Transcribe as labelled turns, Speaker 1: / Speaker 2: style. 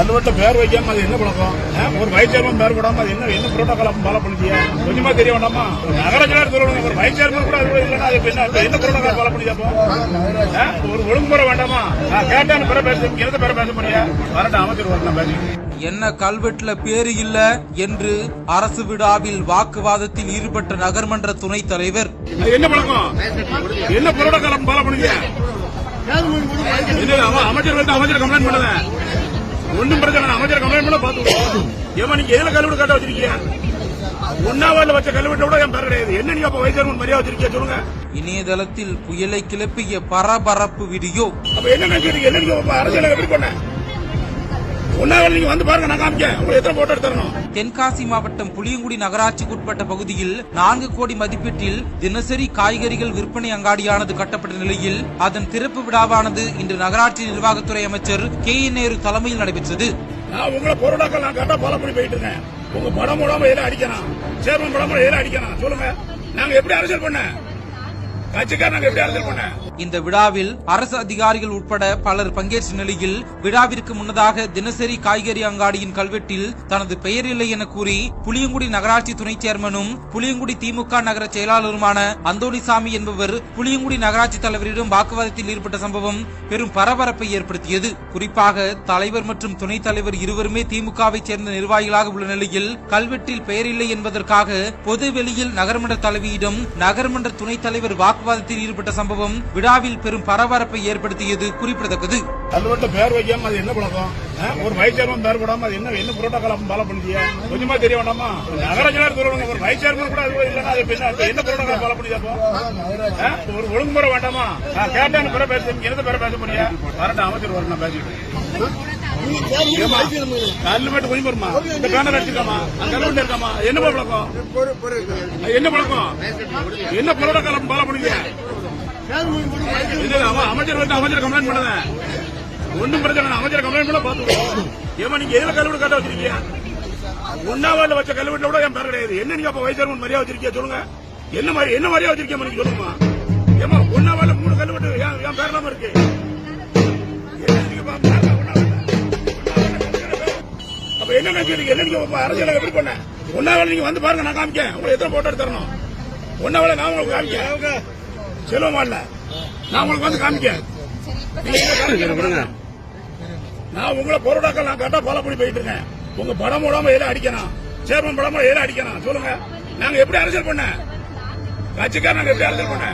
Speaker 1: கல்வெட்ட பேர் வைக்காம அது என்ன பழக்கம்? ஒரு வைஸ் சேர்மன் பேர் போடாம அது என்ன என்ன புரோட்டோகால் ஃபாலோ பண்ணிச்சியா கொஞ்சமா தெரிய வேண்டாமா? நகர செயலர் சொல்லணும் ஒரு வைஸ் சேர்மன் கூட அது இல்லைன்னா அது என்ன என்ன புரோட்டோகால் ஃபாலோ ஆ? ஒரு ஒழுங்குமுறை வேண்டாமா? நான் கேட்டான்னு பிற பேச என்னத்த பேர பேச போறியா? வரட்டும் அமைச்சர் வரணும் பேசி
Speaker 2: என்ன கல்வெட்டுல பேரு இல்ல என்று அரசு விழாவில் வாக்குவாதத்தில் ஈடுபட்ட நகர்மன்ற துணைத் தலைவர்.
Speaker 1: அது என்ன பழக்கம்? என்ன புரோட்டோகால் ஃபாலோ அவ- அமைச்சர் வந்து அமைச்சர் கம்ப்ளைண்ட் பண்ணத ஒண்ணும் பிரச்சனை. அமைச்சர் கம்ப்ளைண்ட் பண்ண பாத்து ஏமா நீங்க எதுல கல்வெட்டு காட்ட வச்சிருக்கீங்க? ஒன்னாவது வச்ச கல்வெட்டை விட என் பேர் கிடையாது. என்ன நீங்க அப்ப வைசர்மன் மரியாதை வச்சிருக்கீங்க சொல்லுங்க.
Speaker 2: இணையதளத்தில் புயலை கிளப்பிய பரபரப்பு வீடியோ.
Speaker 1: அப்ப என்ன நினைச்சிருக்கீங்க என்ன நீங்க அரசியல எப்படி பண்ண? ஒன்னாவது நீங்க வந்து பாருங்க நான் காமிக்க உங்களுக்கு எத்தனை போட்டோ எடுத்து தரணும்
Speaker 2: தென்காசி மாவட்டம் புளியங்குடி நகராட்சிக்குட்பட்ட பகுதியில் நான்கு கோடி மதிப்பீட்டில் தினசரி காய்கறிகள் விற்பனை அங்காடியானது கட்டப்பட்ட நிலையில் அதன் திறப்பு விழாவானது இன்று நகராட்சி நிர்வாகத்துறை அமைச்சர் கே என் நேரு தலைமையில் நடைபெற்றது.
Speaker 1: நான் உங்களை பொருளாக்கள் நான் கரெக்டா ஃபாலோ பண்ணி போயிட்டு இருக்கேன். உங்க படம் எதை அடிக்கணும்? சேர்மன் படம் எதை அடிக்கணும்? சொல்லுங்க. நாங்க எப்படி அரசியல் பண்ண கட்சிக்கார நாங்க எப்படி அரசியல் பண்ண
Speaker 2: இந்த விழாவில் அரசு அதிகாரிகள் உட்பட பலர் பங்கேற்ற நிலையில் விழாவிற்கு முன்னதாக தினசரி காய்கறி அங்காடியின் கல்வெட்டில் தனது பெயர் இல்லை என கூறி புளியங்குடி நகராட்சி துணை சேர்மனும் புளியங்குடி திமுக நகர செயலாளருமான அந்தோணிசாமி என்பவர் புளியங்குடி நகராட்சி தலைவரிடம் வாக்குவாதத்தில் ஈடுபட்ட சம்பவம் பெரும் பரபரப்பை ஏற்படுத்தியது. குறிப்பாக தலைவர் மற்றும் துணைத் தலைவர் இருவருமே திமுகவை சேர்ந்த நிர்வாகிகளாக உள்ள நிலையில் கல்வெட்டில் பெயர் இல்லை என்பதற்காக பொது வெளியில் நகர்மன்ற தலைவியிடம் நகர்மன்ற துணைத் தலைவர் வாக்குவாதத்தில் ஈடுபட்ட சம்பவம் விழாவில் பெரும் பரபரப்பை ஏற்படுத்தியது குறிப்பிடத்தக்கது.
Speaker 1: கல்வெட்ட பேர் வைக்காம அது என்ன பழக்கம்? ஒரு வைஸ் சேர்மன் பேர் போடாம அது என்ன என்ன புரோட்டோகால் ஃபாலோ பண்ணியா கொஞ்சமா தெரிய வேண்டாமா? நகர செயலர் ஒரு வைஸ் சேர்மன் கூட அது இல்லைன்னா அது என்ன இப்ப புரோட்டோகால் ஃபாலோ பண்ணியா ஒரு ஒழுங்குமுறை வேண்டாமா? கேட்டான் பேர பேச என்ன பேர பேச முடியாது வரட்டும் அமைச்சர் வரணும் பேசிட்டு கல்வெட்டு கொஞ்சம் வருமா இந்த பேனர் அடிச்சிருக்காமா அந்த கல்வெட்டு இருக்காமா? என்ன பழக்கம்? அது என்ன பழக்கம்? என்ன புரோட்டோகால் ஃபாலோ பண்ணிக்க இல்ல, அவ- அமைச்சர் வந்து அமைச்சர் கம்ப்ளைண்ட் பண்ணத? ஒண்ணும் பிரச்சனை அமைச்சர் கம்ப்ளைண்ட் பண்ண பாத்து ஏமா நீங்க எதுல கல்வெட்டு காட்ட வச்சிருக்கீங்க? ஒன்னாவது வச்ச கல்வெட்டுல கூட என் பேர் கிடையாது. என்ன நீங்க அப்ப வைசர்மன் மரியாதை வச்சிருக்கீங்க சொல்லுங்க. என்ன மாதிரி என்ன மரியாதை வச்சிருக்கீங்க நீங்க சொல்லுமா ஏமா ஒன்னாவது மூணு கல்வெட்டு என் என் பேர் இல்லாம இருக்கு. என்ன நினைக்கிறீங்க என்ன நீங்க அரசியல எப்படி பண்ண? ஒன்னாவது நீங்க வந்து பாருங்க நான் காமிக்க உங்களுக்கு எத்தனை போட்டோ தரணும் ஒன்னாவது நான் உங்களுக்கு காமிக்க செல்வமா இல்ல நான் உங்களுக்கு வந்து காமிக்க நீங்க எங்க காமிக்க? நான் உங்களை பொருளாக்கள் நான் கரெக்டா ஃபாலோ பண்ணி போயிட்டு இருக்கேன். உங்க படம் போடாம எதை அடிக்கணும்? சேர்மன் படம் போட எதை அடிக்கணும்? சொல்லுங்க. நாங்க எப்படி அரசியல் பண்ண? கட்சிக்கார நாங்க எப்படி அரசியல் பண்ண?